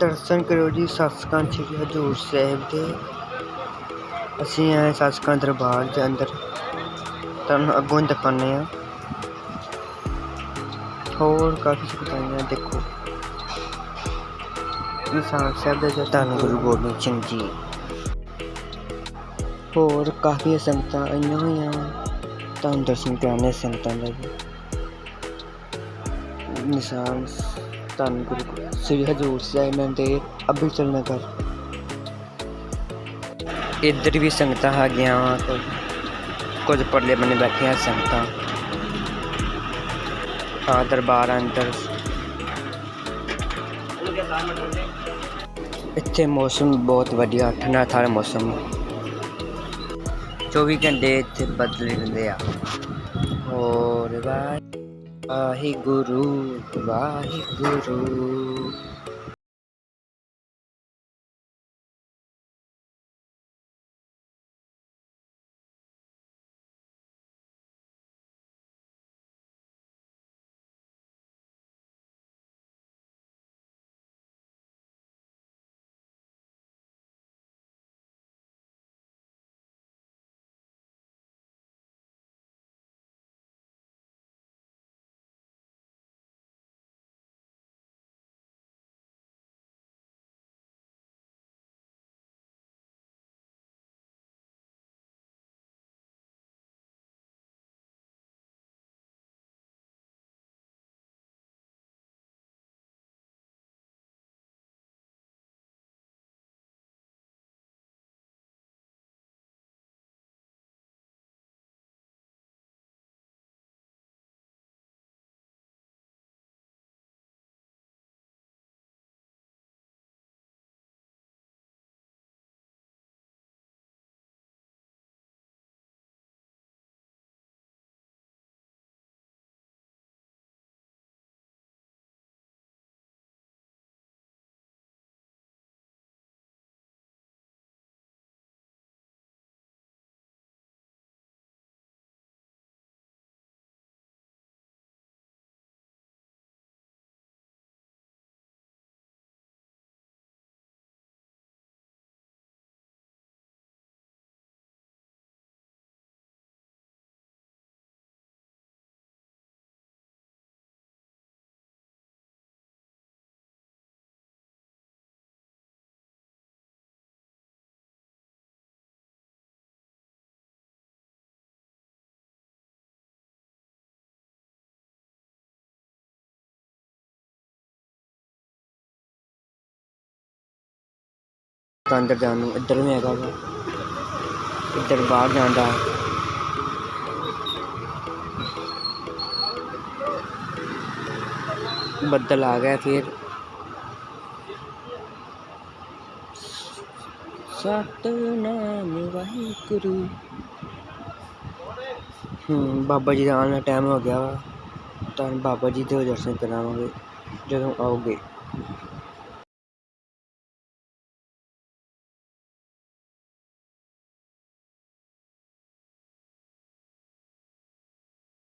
ਦਰਸ਼ਨ ਕਰੋ ਜੀ ਸੱਚਖੰਡ ਸ੍ਰੀ ਹਜ਼ੂਰ ਸਾਹਿਬ ਦੇ ਅਸੀਂ ਆਏ ਸੱਚਖੰਡ ਦਰਬਾਰ ਦੇ ਅੰਦਰ ਤੁਹਾਨੂੰ ਅੱਗੋਂ ਦਿਖਾਉਂਦੇ ਆ ਹੋਰ ਕਾਫੀ ਸੁਖਾਈਆਂ ਦੇਖੋ ਨਿਸ਼ਾਨ ਸਾਹਿਬ ਦੇ ਜੋ ਧੰਨ ਗੁਰੂ ਗੋਬਿੰਦ ਸਿੰਘ ਜੀ ਹੋਰ ਕਾਫੀ ਸੰਗਤਾਂ ਆਈਆਂ ਹੋਈਆਂ ਤੁਹਾਨੂੰ ਦਰਸ਼ਨ ਕਰਾਉਣੇ ਸੰਗਤਾਂ ਦਾ ਜੀ ਨਿਸ਼ਾਨ ਧੰਨ ਗੁਰੂ ਸ੍ਰੀ ਹਜ਼ੂਰ ਸਾਹਿਬ ਮੰਦਿਰ ਅੰਮ੍ਰਿਤਸਰ ਨਗਰ ਇੱਧਰ ਵੀ ਸੰਗਤਾਂ ਹੈਗੀਆਂ ਵਾ ਕੁਝ ਕੁਝ ਪਰਲੇ ਬੰਨੇ ਬੈਠੀਆਂ ਸੰਗਤਾਂ ਆ ਦਰਬਾਰ ਅੰਦਰ ਇੱਥੇ ਮੌਸਮ ਬਹੁਤ ਵਧੀਆ ਠੰਡਾ ਠਾਰ ਮੌਸਮ 24 ਘੰਟੇ ਇੱਥੇ ਬਦਲ ਰਹਿੰਦੇ ਆ ਹੋਰ ਵਾਹਿਗੁਰੂ ਵਾਹਿਗੁਰੂ। ਤਾਂ ਅੰਦਰ ਜਾਣ ਨੂੰ ਇੱਧਰ ਵੀ ਹੈਗਾ ਵਾ ਇੱਧਰ ਬਾਹਰ ਜਾਂਦਾ ਬੱਦਲ ਆ ਗਿਆ ਫਿਰ ਸਤਨਾਮ ਵਾਹਿਗੁਰੂ ਹੂੰ ਬਾਬਾ ਜੀ ਦਾ ਆਉਣ ਦਾ ਟਾਈਮ ਹੋ ਗਿਆ ਵਾ ਤਾਂ ਬਾਬਾ ਜੀ ਦੇ ਦਰਸ਼ਨ ਕਰਾਵਾਂਗੇ ਜਦੋਂ ਆਓਗੇ